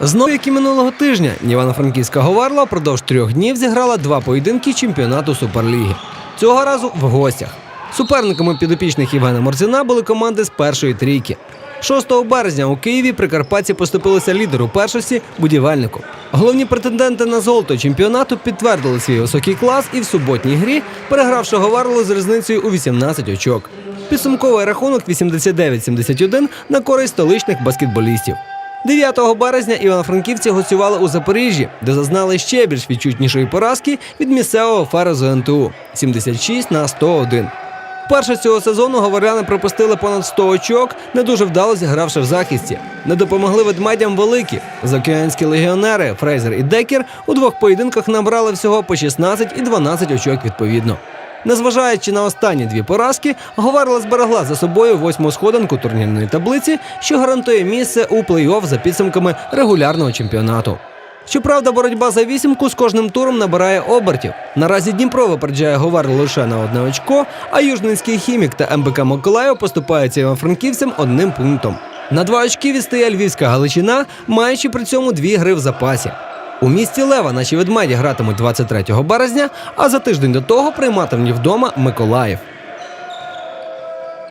Знову, як і минулого тижня, Івано-Франківська Говарла впродовж трьох днів зіграла два поєдинки чемпіонату Суперліги. Цього разу в гостях. Суперниками підопічних Євгена Морзіна були команди з першої трійки. 6 березня у Києві прикарпатці поступилися лідеру першості будівельнику. Головні претенденти на золото чемпіонату підтвердили свій високий клас і в суботній грі, перегравши Говарлу з різницею у 18 очок. Підсумковий рахунок 89-71 на користь столичних баскетболістів. 9 березня івано-франківці гостювали у Запоріжжі, де зазнали ще більш відчутнішої поразки від місцевого ферезу НТУ 76 на 101. Вперше цього сезону говоряни пропустили понад 100 очок, не дуже вдало зігравши в захисті. Не допомогли ведмедям великі. Закіанські легіонери Фрейзер і Декер у двох поєдинках набрали всього по 16 і 12 очок відповідно. Незважаючи на останні дві поразки, Говарла зберегла за собою восьму сходинку турнірної таблиці, що гарантує місце у плей-офф за підсумками регулярного чемпіонату. Щоправда, боротьба за вісімку з кожним туром набирає обертів. Наразі Дніпро випереджає Говарлу лише на одне очко, а Южненський хімік та МБК Миколаїв поступаються івано-франківцям одним пунктом. На два очки відстає Львівська Галичина, маючи при цьому дві гри в запасі. У місті Лева наші ведмеді гратимуть 23 березня, а за тиждень до того прийматимуть вдома Миколаїв.